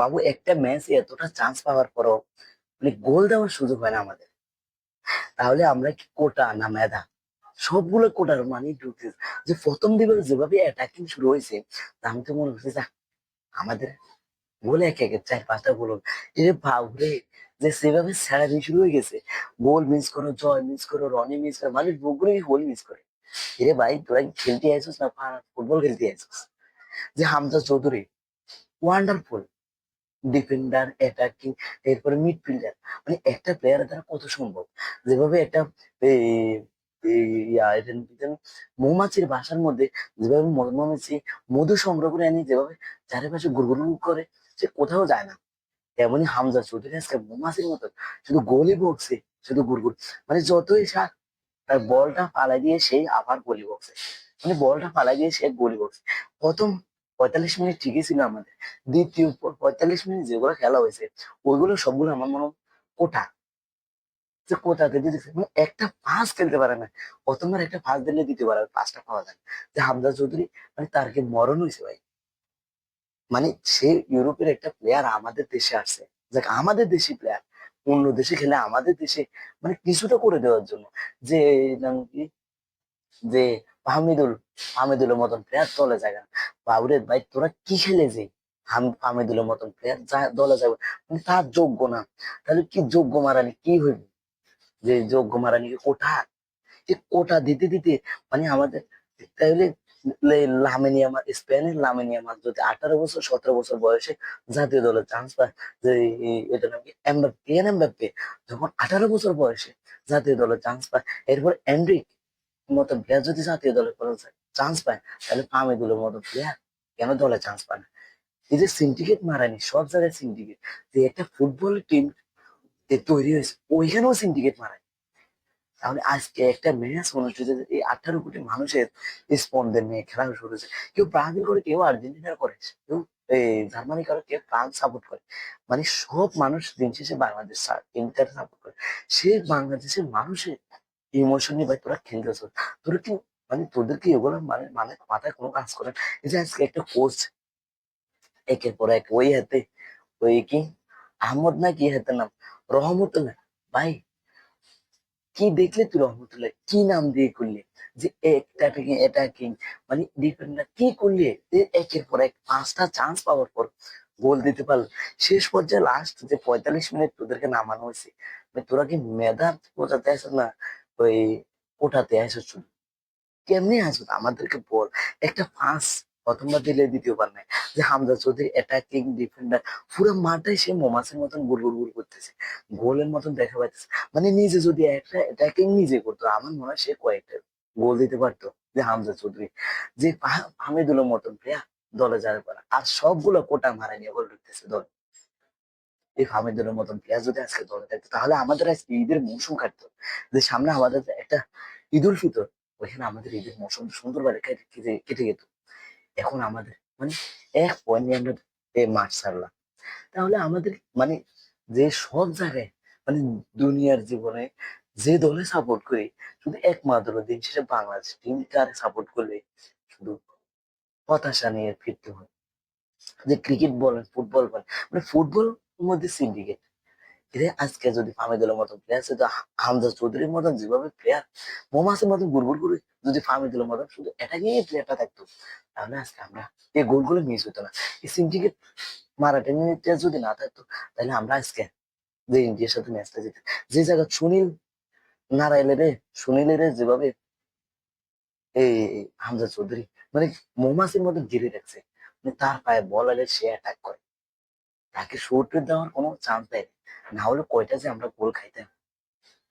বাবু, একটা ম্যাচে এতটা চান্স পাওয়ার পরও মানে গোল দেওয়ার সুযোগ হয় না আমাদের। তাহলে আমরা কি কোটা না মেধা? সবগুলো কোটার মানে ঢুকতে যে প্রথম দিকে যেভাবে অ্যাটাকিং শুরু হয়েছে আমি তো মনে হচ্ছে যাক, আমাদের গোল এক এক চার পাঁচটা গোল হবে। এ যে সেভাবে দিয়ে শুরু হয়ে গেছে গোল মিস করো, জয় মিস করো রনি মিস করো মানে বগুড়ি গোল মিস করে? এরে ভাই, তোরা খেলতে আইসিস না? ফুটবল খেলতে আইসিস যে Hamza Chowdhury wonderful defender attacking এরপরে মিডফিল্ডার মানে একটা প্লেয়ারের দ্বারা কত সম্ভব? যেভাবে একটা মৌমাছির বাসার মধ্যে যেভাবে মৌমাছি, মধু সংগ্রহ করে আনি, যেভাবে চারিপাশে গুড়গুড় করে, সে কোথাও যায় না। এমনই হামজা চৌধুরী আজকে মৌমাছির মতো, শুধু গোলই বকছে, শুধু গুড়গুড় মানে যতই শাক, তার বলটা পালাই দিয়ে সেই আবার গলি বক্সে মানে বলটা পালাই দিয়ে সে গলি বক্সে প্রথম পঁয়তাল্লিশ মিনিট ঠিকই ছিল আমাদের। দ্বিতীয় পঁয়তাল্লিশ মিনিট যেগুলো খেলা হয়েছে, ওইগুলো সবগুলো আমার মনে কোটা। যে কোটাতে মানে একটা পাস খেলতে পারে না, প্রথমবার একটা পাস দিলে পাঁচটা পাওয়া যায় যে চৌধুরী মানে তার কি মরণ হয়েছে ভাই? মানে সে ইউরোপের একটা প্লেয়ার আমাদের দেশে আসছে। আমাদের দেশি প্লেয়ার অন্য দেশে খেলে আমাদের দেশে মানে কিছুটা করে দেওয়ার জন্য। যে কি? যে হামিদুল, হামিদুলের মতন প্লেয়ার দলে যায় বাবুরে ভাই, তোরা কি খেলে যে হাম- হামিদুলের মতন প্লেয়ার দলে যাবে মানে তার যোগ্য না। তাহলে কি যোগ্য মারানি? কি হইবে? যে যোগ্য মারানি এই কোটা? দিতে দিতে মানে আমাদের, তাহলে লামিনী আমার, স্পেনের লামিনী আমার যদি আঠারো বছর, সতেরো বছর বয়সে জাতীয় দলের চান্স পায়, যে এটা এমবাপ্পে এমবাপ্পে? যখন আঠারো বছর বয়সে জাতীয় দলের চান্স পায়, এরপর এন্ড্রিক মতো প্লেয়ার যদি জাতীয় দলে চান্স পায়, তাহলে মতো প্লেয়ার কেন দলে চান্স পায় না? এই যে সিন্ডিকেট মারানি, সব জায়গায় সিন্ডিকেট যে একটা ফুটবল টিম তৈরি হয়েছে, ওইখানেও সিন্ডিকেট তাহলে আজকে একটা ম্যাচ অনুষ্ঠিত এই আঠারো কোটি মানুষের স্পন্দন নিয়ে খেলা শুরু হয়েছে। কেউ ব্রাজিল করে, কেউ আর্জেন্টিনার করে, কেউ জার্মানি করে, কেউ ফ্রান্স সাপোর্ট করে। মানে সব মানুষ দিন শেষে বাংলাদেশ ইন্টার সাপোর্ট করে। সে বাংলাদেশের মানুষের ইমোশন নিয়ে ভাই তোরা খেলতেছ তোরা কি মানে তোদের কি এগুলো মানে মানে মাথায় কোনো কাজ করে এই যে আজকে একটা কোচ একের পর এক, ওই হাতে, ওই কি? আহমদ না কি হাতে নাম? রহমতুল্লাহ। ভাই, কি দেখলে তুই রহমতুল্লাহ? কি নাম দিয়ে করলি? যে একটা থেকে এটা কিং মানে ডিফেন্ডার কি করলি? একের পর এক, পাঁচটা চান্স পাওয়ার পর গোল দিতে পারল। শেষ পর্যায়ে লাস্ট যে পঁয়তাল্লিশ মিনিট তোদেরকে নামানো হয়েছে মানে তোরা কি মেধা বোঝাতে আসছ না? ওই ওঠাতে আসছ শুধু কেমনি আসো আমাদেরকে বল। একটা পাঁচ প্রথমবার দিলে দ্বিতীয়বার নাই। যে হামজা চৌধুরী অ্যাটাকিং ডিফেন্ডার পুরো মাঠে সে মোমাসের মতন গুড় গুড় গুড় করতেছে। গোলের মতন দেখা পাইতেছে। মানে নিজে যদি একটা অ্যাটাকিং নিজে করতো, আমার মনে হয় সে কয়েকটা গোল দিতে পারতো যে হামজা চৌধুরী। যে হামিদুলের মতন প্লেয়ার দলে যাবে পারে। আর সবগুলো কোটা মারা নিয়ে গোল ঢুকতেছে দল। এই হামিদুলের মতন প্লেয়ার যদি আজকে দলে থাকতো, তাহলে আমাদের আজকে ঈদের মৌসুম কাটতো। যে সামনে আমাদের একটা ঈদ উল ফিতর, ওইখানে আমাদের ঈদের মৌসুম সুন্দরভাবে কেটে যেত। এখন আমাদের মানে এক পয়েন্ট নিয়ে আমরা মাঠ ছাড়লাম। তাহলে আমাদের মানে যে সব জায়গায় মানে দুনিয়ার জীবনে যে দলে সাপোর্ট করি, শুধু একমাত্র দিন শেষে বাংলাদেশ টিমটার সাপোর্ট করলে শুধু হতাশা নিয়ে ফিরতে হয়। যে ক্রিকেট বলেন ফুটবল বলেন মানে ফুটবল মধ্যে সিন্ডিকেট আজকে যদি ফামিদুলের মতন প্লেয়ার শুধু হামজা চৌধুরীর মতন যেভাবে প্লেয়ার মোমাসের মতন গুড়গুড় করে যদি ফামিদুলের মতন শুধু এটাকেই প্লেয়ারটা থাকতো, তাহলে আজকে আমরা এই গোলগুলো মিস হতো না। এই সিন্ডিকেট মারা টেনিটা যদি না থাকতো, তাহলে আমরা আজকে যে ইন্ডিয়ার সাথে ম্যাচটা জিতে যে জায়গা সুনীল নারায়ণ রে সুনীল রে যেভাবে এই হামজা চৌধুরী মানে মৌমাছির মতন ঘিরে রাখছে মানে তার পায়ে বল এলে সে অ্যাটাক করে। তাকে শুট দেওয়ার কোনো চান্স দেয় না হলে কয়টা যে আমরা গোল খাইতাম?